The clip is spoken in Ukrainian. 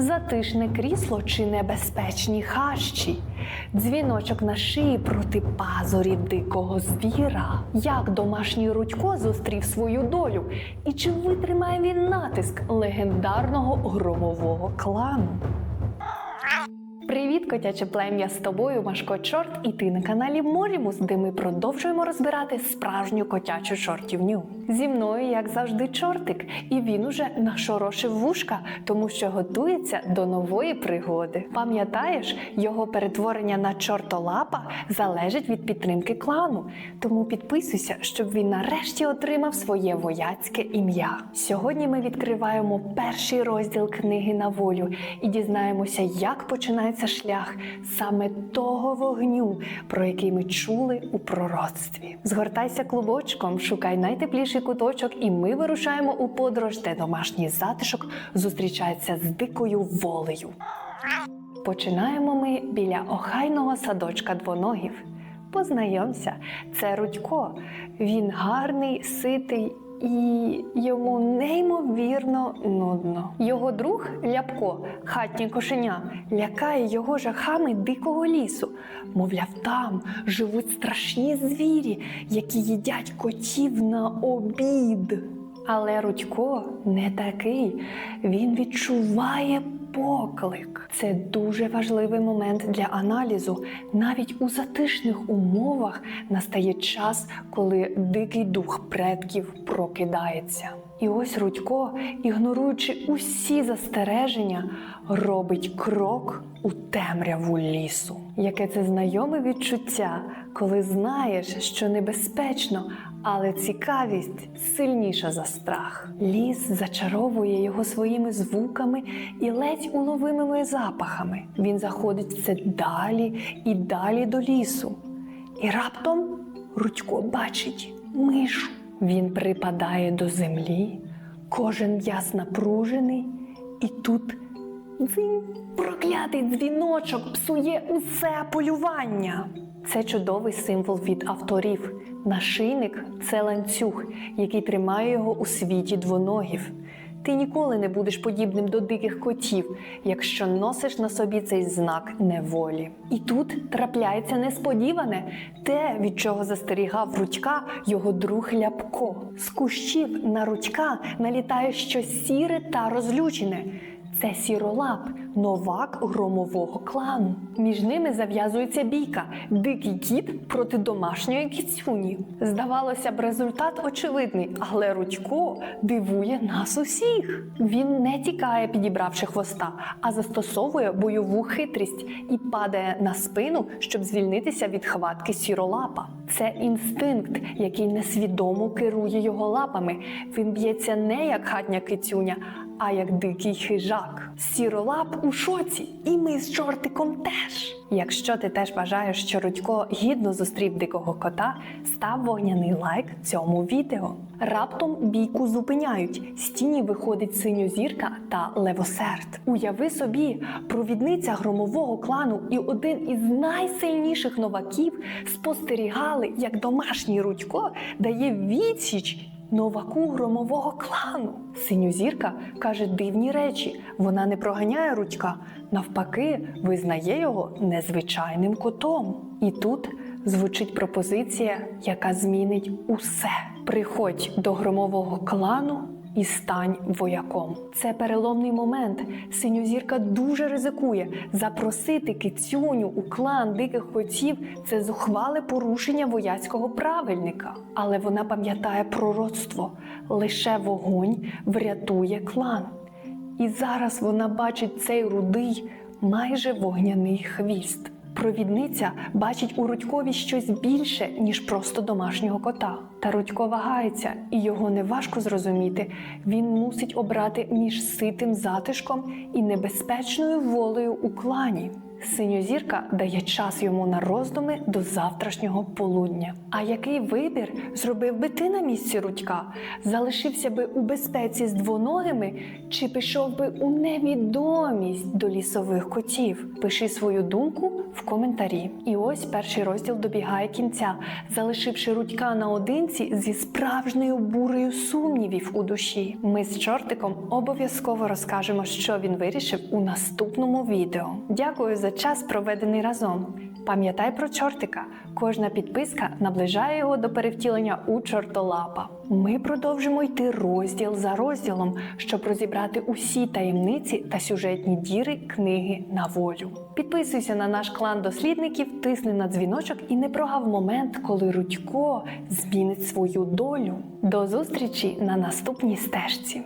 затишне крісло чи небезпечні хащі, дзвіночок на шиї проти пазурів дикого звіра. Як домашній Рудько зустрів свою долю, і чи витримає він натиск легендарного громового клану? Привіт, котяче плем'я! З тобою Машко Чорт, і ти на каналі Морімус, де ми продовжуємо розбирати справжню котячу чортівню. Зі мною, як завжди, чортик, і він уже нашорошив вушка, тому що готується до нової пригоди. Пам'ятаєш, його перетворення на чортолапа залежить від підтримки клану. Тому підписуйся, щоб він нарешті отримав своє вояцьке ім'я. Сьогодні ми відкриваємо перший розділ книги на волю і дізнаємося, як починається шлях саме того вогню, про який ми чули у пророцтві. Згортайся клубочком, шукай найтепліший куточок, і ми вирушаємо у подорож, де домашній затишок зустрічається з дикою волею. Починаємо ми біля охайного садочка двоногів. Познайомся, це Рудько. Він гарний, ситий і йому неймовірно нудно. Його друг Ляпко, хатнє кошеня, лякає його жахами дикого лісу. Мовляв, там живуть страшні звірі, які їдять котів на обід. Але Рудько не такий. Він відчуває поклик. Це дуже важливий момент для аналізу. Навіть у затишних умовах настає час, коли дикий дух предків прокидається. І ось Рудько, ігноруючи усі застереження, робить крок у темряву лісу. Яке це знайоме відчуття, коли знаєш, що небезпечно, але цікавість сильніша за страх. Ліс зачаровує його своїми звуками і ледь уловимими запахами. Він заходить все далі і далі до лісу. І раптом Рудько бачить мишу. Він припадає до землі, кожен м'яз напружений, і тут дзинь, проклятий дзвіночок псує усе полювання. Це чудовий символ від авторів. Нашийник це ланцюг, який тримає його у світі двоногів. Ти ніколи не будеш подібним до диких котів, якщо носиш на собі цей знак неволі. І тут трапляється несподіване те, від чого застерігав Рудька його друг Ляпко. З кущів на Рудька налітає щось сіре та розлючене. Це сіролап, новак громового клану. Між ними зав'язується бійка дикий кіт проти домашньої кіцюні. Здавалося б, результат очевидний, але Рудько дивує нас усіх. Він не тікає, підібравши хвоста, а застосовує бойову хитрість і падає на спину, щоб звільнитися від хватки сіролапа. Це інстинкт, який несвідомо керує його лапами. Він б'ється не як хатня кицюня, а як дикий хижак. Сіролап у шоці, і ми з чортиком теж. Якщо ти теж вважаєш, що Рудько гідно зустрів дикого кота, став вогняний лайк цьому відео. Раптом бійку зупиняють. З тіні виходить синьозірка та левосерд. Уяви собі, провідниця громового клану і один із найсильніших новаків спостерігали, як домашній Рудько дає відсіч новаку громового клану. Синьозірка каже дивні речі. Вона не проганяє Рудька, навпаки, визнає його незвичайним котом. І тут звучить пропозиція, яка змінить усе. Приходь до громового клану. І стань вояком. Це переломний момент. Синьозірка дуже ризикує. Запросити кицюню у клан диких котів це зухвале порушення вояцького правильника. Але вона пам'ятає пророцтво: лише вогонь врятує клан. І зараз вона бачить цей рудий, майже вогняний хвіст. Провідниця бачить у Рудькові щось більше, ніж просто домашнього кота. Та Рудько вагається, і його неважко зрозуміти. Він мусить обрати між ситим затишком і небезпечною волею у клані. Синьозірка дає час йому на роздуми до завтрашнього полудня. А який вибір зробив би ти на місці Рудька? Залишився би у безпеці з двоногими чи пішов би у невідомість до лісових котів? Пиши свою думку в коментарі. І ось перший розділ добігає кінця, залишивши Рудька наодинці зі справжньою бурею сумнівів у душі. Ми з чортиком обов'язково розкажемо, що він вирішив у наступному відео. Дякую за час, проведений разом. Пам'ятай про чортика. Кожна підписка наближає його до перевтілення у чортолапа. Ми продовжимо йти розділ за розділом, щоб розібрати усі таємниці та сюжетні діри книги на волю. Підписуйся на наш клан дослідників, тисни на дзвіночок і не прогав момент, коли Рудько змінить свою долю. До зустрічі на наступній стежці.